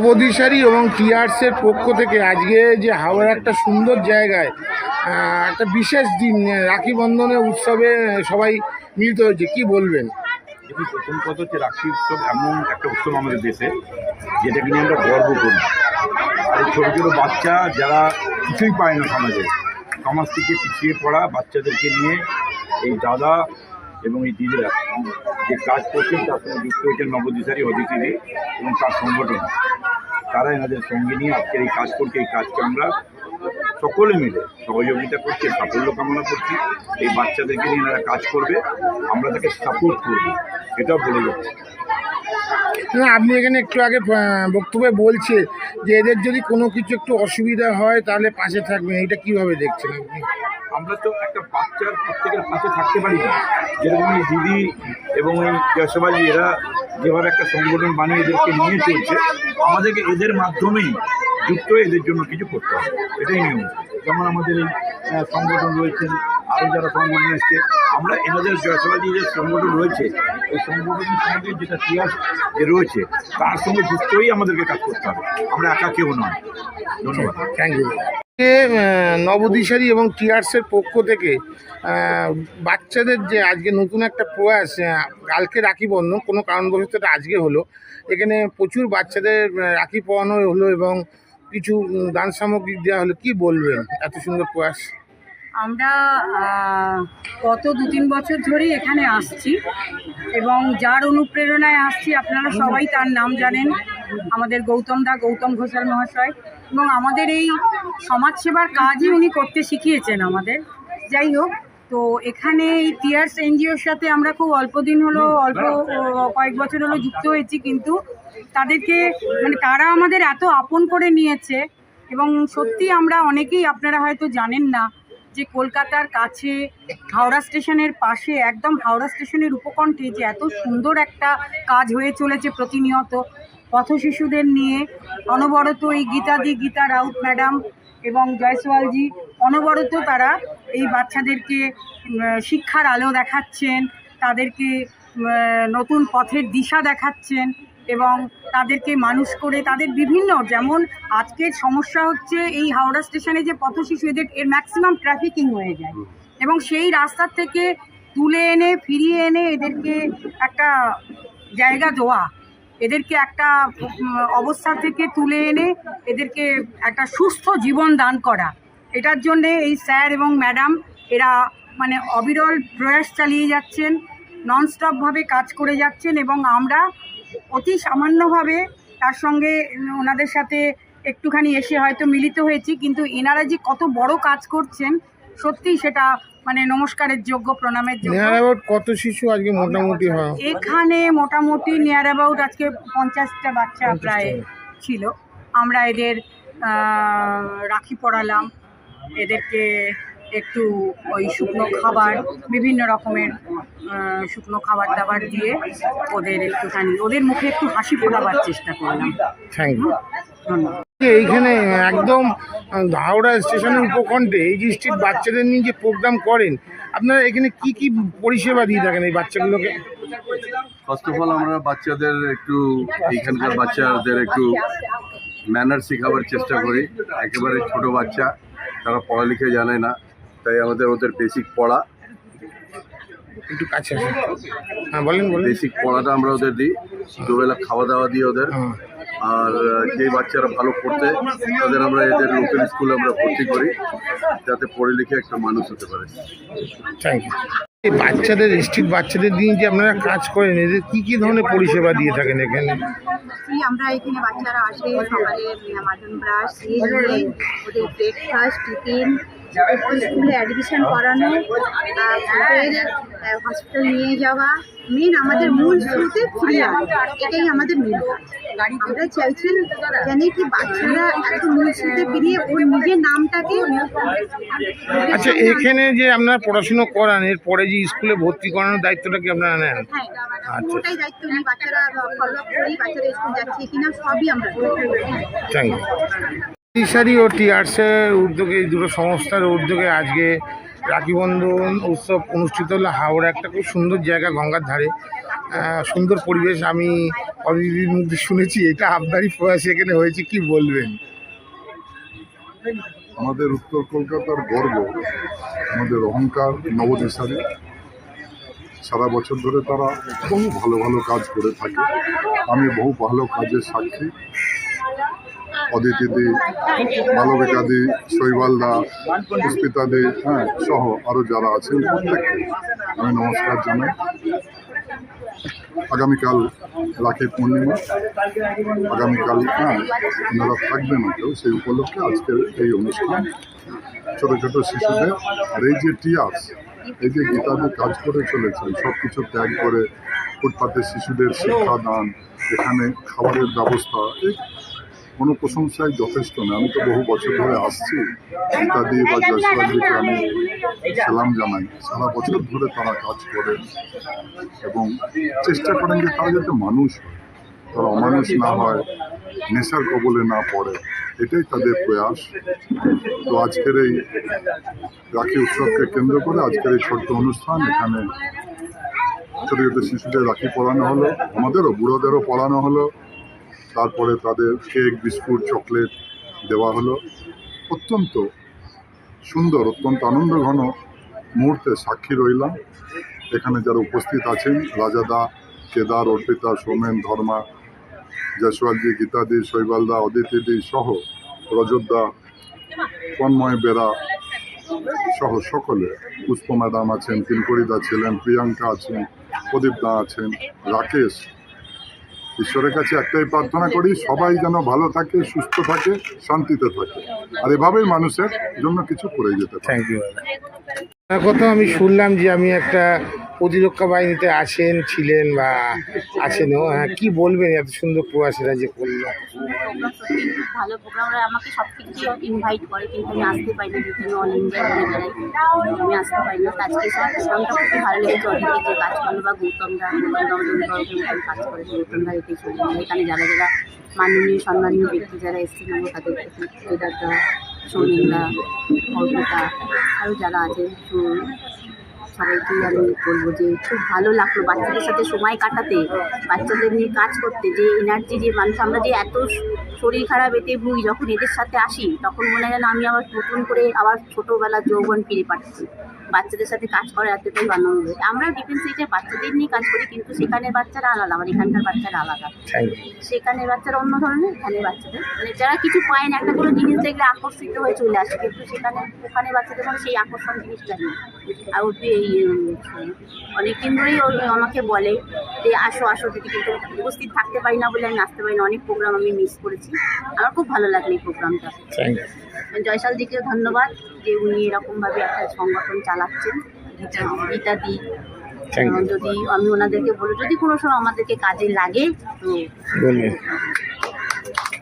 নবদিশারি এবং টিআরসের পক্ষ থেকে আজকে যে হাওড়ার একটা সুন্দর জায়গায় একটা বিশেষ দিন, রাখি বন্ধনের উৎসবে সবাই মিলিত হয়েছে। কি বলবেন? প্রথম কথা হচ্ছে রাখি উৎসব এমন একটা উৎসব আমাদের দেশে, যেটাকে নিয়ে আমরা গর্ব করি। ছোটো ছোটো বাচ্চা যারা কিছুই পায় না সমাজে, সমাজ থেকে পিছিয়ে পড়া বাচ্চাদেরকে নিয়ে এই দাদা এবং এই দিদিরা যে কাজ করছেন, তার সঙ্গে যুক্ত হয়েছেন নবদিশারী অদিতিদি এবং তার সংগঠন। তারা এনাদের সঙ্গে নিয়ে আজকের এই কাজ করছে এই কাজকে আমরা সকলে মিলে সহযোগিতা করছি সাফল্য কামনা করছি। এই বাচ্চাদেরকে নিয়ে এনারা কাজ করবে আমরা তাকে সাপোর্ট করব এটাও বলে যাচ্ছে। না আপনি এখানে একটু আগে বক্তব্যে বলছে যে এদের যদি কোনো কিছু একটু অসুবিধা হয় তাহলে পাশে থাকবেন এটা কীভাবে দেখছেন আপনি? আমরা তো একটা বাচ্চার প্রত্যেকের পাশে থাকতে পারি না। যেরকম এই দিদি এবং এই জয়সবাজি এরা যেভাবে একটা সংগঠন বানিয়ে এদেরকে নিয়ে চলছে, আমাদেরকে এদের মাধ্যমেই যুক্ত এদের জন্য কিছু করতে হবে। এটাই নিয়ম। যেমন আমাদের এই সংগঠন রয়েছেন আরও যারা সংগঠন এসছে আমরা এনাদের জয়সবাজি যে সংগঠন রয়েছে, এই সংগঠনের সঙ্গে যেটা ইতিহাস রয়েছে, তার সঙ্গে যুক্ত হয়েই আমাদেরকে কাজ করতে হবে। আমরা একা কেউ নয়। ধন্যবাদ। থ্যাংক ইউ নবদিশারি এবং টিআরসের পক্ষ থেকে বাচ্চাদের যে আজকে নতুন একটা প্রয়াস কালকে রাখি বন্ধন, কোনো কারণবশত এটা আজকে হলো। এখানে প্রচুর বাচ্চাদের রাখি পরানো হলো এবং কিছু দান সামগ্রী দেওয়া হলো। কি বলবেন এত সুন্দর প্রয়াস? আমরা গত দু তিন বছর ধরেই এখানে আসছি এবং যার অনুপ্রেরণায় আসছি, আপনারা সবাই তার নাম জানেন। আমাদের গৌতম দা, গৌতম ঘোষাল মহাশয়। এবং আমাদের এই সমাজসেবার কাজই উনি করতে শিখিয়েছেন আমাদের। যাই হোক, তো এখানে এই টিয়ার্স এনজিওর সাথে আমরা খুব অল্প দিন হলো, অল্প কয়েক বছর হলো যুক্ত হয়েছি, কিন্তু তাদেরকে মানে তারা আমাদের এত আপন করে নিয়েছে এবং সত্যি আমরা অনেকেই আপনারা হয়তো জানেন না যে কলকাতার কাছে, হাওড়া স্টেশনের পাশে, একদম হাওড়া স্টেশনের উপকণ্ঠে যে এত সুন্দর একটা কাজ হয়ে চলেছে প্রতিনিয়ত। পথ শিশুদের নিয়ে অনবরত এই গীতাদি গীতা রাউত ম্যাডাম এবং জয়সওয়ালজি, অনবরত তারা এই বাচ্চাদেরকে শিক্ষার আলো দেখাচ্ছেন, তাদেরকে নতুন পথের দিশা দেখাচ্ছেন। এবং তাদেরকে মানুষ করে তাদের বিভিন্ন, যেমন আজকের সমস্যা হচ্ছে এই হাওড়া স্টেশনে যে পথ শিশু এদের, এর ম্যাক্সিমাম ট্রাফিকিং হয়ে যায়। এবং সেই রাস্তার থেকে তুলে এনে, ফিরিয়ে এনে এদেরকে একটা জায়গা দেওয়া, এদেরকে একটা অবস্থা থেকে তুলে এনে এদেরকে একটা সুস্থ জীবন দান করা। এটার জন্যে এই স্যার এবং ম্যাডাম, এরা মানে অবিরল প্রয়াস চালিয়ে যাচ্ছেন ননস্টপভাবে কাজ করে যাচ্ছেন এবং আমরা অতি সামান্যভাবে তার সঙ্গে ওনাদের সাথে একটুখানি এসে হয়তো মিলিত হয়েছি কিন্তু এনারা যে কত বড় কাজ করছেন সত্যি সেটা মানে নমস্কারের যোগ্য প্রণামের যোগ্য। কত শিশু আজকে মোটামুটি এখানে মোটামুটি নিয়ার অ্যাবাউট আজকে পঞ্চাশটা বাচ্চা প্রায় ছিল। আমরা এদের রাখি পড়ালাম এদেরকে একটু ওই শুকনো খাবার বিভিন্ন রকমের শুকনো খাবার দাবার দিয়ে ওদের একটুখানি ওদের মুখে একটু হাসি ফোটাবার চেষ্টা করলাম। থ্যাংক ইউ ধন্যবাদ। এইখানে একদম হাওড়া স্টেশনের উপকণ্ঠে এই যে স্ট্রিট বাচ্চাদের নিয়ে যে প্রোগ্রাম করেন আপনারা এখানে কি কি পরিষেবা দিয়ে থাকেন এই বাচ্চাগুলোকে? ফার্স্ট অফ অল আমরা বাচ্চাদের একটু এইখানকার বাচ্চাদের একটু ম্যানার শেখাবার চেষ্টা করি। একেবারে ছোট বাচ্চা তারা পড়ালেখা জানে না তাই আমাদের ওদের বেসিক পড়া। একটু কাছে আসুন। হ্যাঁ বলেন বলেন। বেসিক পড়াটা আমরা ওদের দিই। দুবেলা খাওয়া দাওয়া দিই ওদের। হ্যাঁ। আর যেই বাচ্চারা ভালো পড়তে তাদের আমরা এদের লোকাল স্কুলে আমরা ভর্তি করি। যাতে পড়ে লিখে একটা মানুষ হতে পারে। থ্যাংক ইউ এই বাচ্চাদের স্ট্রিট বাচ্চাদের নিয়ে যে আপনারা কাজ করেন এদের কি কি ধরনের পরিষেবা দিয়ে থাকেন এখানে? আমরা এখানে বাচ্চারা আসে সকালে মাজন ব্রাশ ওদের ব্রেকফাস্ট টিফিন স্কুলে অ্যাডমিশন করানো ওদের হসপিটাল নিয়ে যাওয়া মেন আমাদের মূল শুরুতে ফ্রি এটাই আমাদের মূল কাজ। আমরা চাইছি যেন কি বাচ্চারা এত মূল শুরুতে ফিরিয়ে ওর নিজের নামটাকে আচ্ছা এখানে যে আপনারা পড়াশুনো করান এরপরে যে স্কুলে ভর্তি করানোর দায়িত্বটা কি আপনারা নেন? হ্যাঁ আচ্ছা। পুরোটাই দায়িত্ব নিই বাচ্চারা ফলো করি বাচ্চারা স্কুল যাচ্ছে। কিনা সবই আমরা থ্যাংক ইউ টিসারি ও টিআরসের উদ্যোগে, এই দুটো সংস্থার উদ্যোগে আজকে রাখি বন্ধন উৎসব অনুষ্ঠিত হলো। হাওড়া একটা খুব সুন্দর জায়গা, গঙ্গার ধারে। সুন্দর পরিবেশ আমি অদিতির মধ্যে শুনেছি, এটা আপনারই প্রয়াস এখানে হয়েছে, কি বলবেন? আমাদের উত্তর কলকাতার গর্ব, আমাদের অহংকার, নবদিশারি। সারা বছর ধরে তারা বহু ভালো ভালো কাজ করে থাকে। আমি বহু ভালো কাজের সাক্ষী। অদিতিদি মালবিকাদি শৈবালদা পুষ্পিতাদি হ্যাঁ সহ আরও যারা আছেন প্রত্যেককে আমি নমস্কার জানাই। আগামীকাল রাখি পূর্ণিমা। আগামীকাল হ্যাঁ ওনারা থাকবেন কেউ সেই উপলক্ষে আজকের এই অনুষ্ঠান। ছোট ছোট শিশুদের আর এই যে টিয়ার্স এই যে গীতাদি কাজ করে চলেছেন সব কিছু ত্যাগ করে ফুটপাতে শিশুদের শিক্ষাদান, এখানে খাবারের ব্যবস্থা কোনো প্রশংসায় যথেষ্ট না আমি তো বহু বছর ধরে আসছি গীতাদি বা জয়সবাদিকে আমি সালাম জানাই। সারা বছর ধরে তারা কাজ করে এবং চেষ্টা করেন যে তারা যাতে মানুষ তারা অমানুষ না হয়, নেশার কবলে না পড়ে, এটাই তাদের প্রয়াস। তো আজকের এই রাখি উৎসবকে কেন্দ্র করে আজকের এই ছোট্ট অনুষ্ঠান, এখানে ছোটো ছোটো শিশুদের রাখি পড়ানো হলো, আমাদেরও, বুড়োদেরও পড়ানো হলো। তারপরে তাদের কেক, বিস্কুট, চকলেট দেওয়া হলো। অত্যন্ত সুন্দর, অত্যন্ত আনন্দঘন মুহূর্তে সাক্ষী রইলাম। এখানে যারা উপস্থিত আছেন রাজাদা কেদার, অর্পিতা, সোমেন, ধর্মা জয়সওয়ালজি গীতাদি শৈবালদা অদিতিদি সহ রজতদা তন্ময় বেরা সহ সকলে, পুষ্প ম্যাডাম আছেন তিনকড়িদা ছিলেন, প্রিয়াঙ্কা আছেন, প্রদীপ দা আছেন, রাকেশ ঈশ্বরের কাছে একটাই প্রার্থনা করি, সবাই যেন ভালো থাকে, সুস্থ থাকে, শান্তিতে থাকে। আর এভাবেই মানুষের জন্য কিছু করে যেতে পারে। থ্যাংক ইউ কথা আমি শুনলাম যে আমি একটা প্রতিরক্ষা বাহিনীতে আছেন, ছিলেন বা আছেনও। হ্যাঁ কি বলবেন এত সুন্দর প্রয়াসেরা যে করল? ভালো প্রোগ্রাম ওরা আমাকে সব কিছু ইনভাইট করে, কিন্তু আমি আমি আসতে পারি সব ভালো লেগেছে। বা গৌতম দা, গৌতম ব্যক্তি যারা আমরা তাদের দা সৌমিন দা অর্পিতা আরও যারা আছেন সু- সবাইকেই আমি বলব যে খুব ভালো লাগল বাচ্চাদের সাথে সময় কাটাতে বাচ্চাদের নিয়ে কাজ করতে যে এনার্জি যে মানুষ আমরা যে এত শরীর খারাপ এতে ভুগি যখন এদের সাথে আসি তখন মনে হয় আমি আবার নতুন করে আবার ছোটোবেলার যৌবন ফিরে পাচ্ছি। বাচ্চাদের সাথে কাজ করা এতটাই আনন্দ। আমরা ডিফেন্স সিটে বাচ্চাদের নিয়ে কাজ করি কিন্তু সেখানের বাচ্চারা আলাদা আমার এখানকার বাচ্চারা আলাদা। সেখানে বাচ্চারা অন্য ধরনের এখানে বাচ্চাদের। মানে যারা কিছু পায় না একটা কোনো জিনিস দেখলে আকর্ষিত হয়ে চলে আসে কিন্তু সেখানে ওখানে বাচ্চাদের মধ্যে সেই আকর্ষণ জিনিসটা নেই। আর ওর এই অনেক দিন ধরেই আমাকে বলে যে আসো আসো দিদি কিন্তু উপস্থিত থাকতে পারি না বলে আমি আসতে পারি না। অনেক প্রোগ্রাম আমি মিস করেছি। আমার খুব ভালো লাগল এই প্রোগ্রামটা জয়সালদিকেও ধন্যবাদ যে উনি এরকমভাবে একটা সংগঠন চালাচ্ছেন। গীতা দি যদি আমি ওনাদেরকে বলি যদি কোনো সময় আমাদেরকে কাজে লাগে তো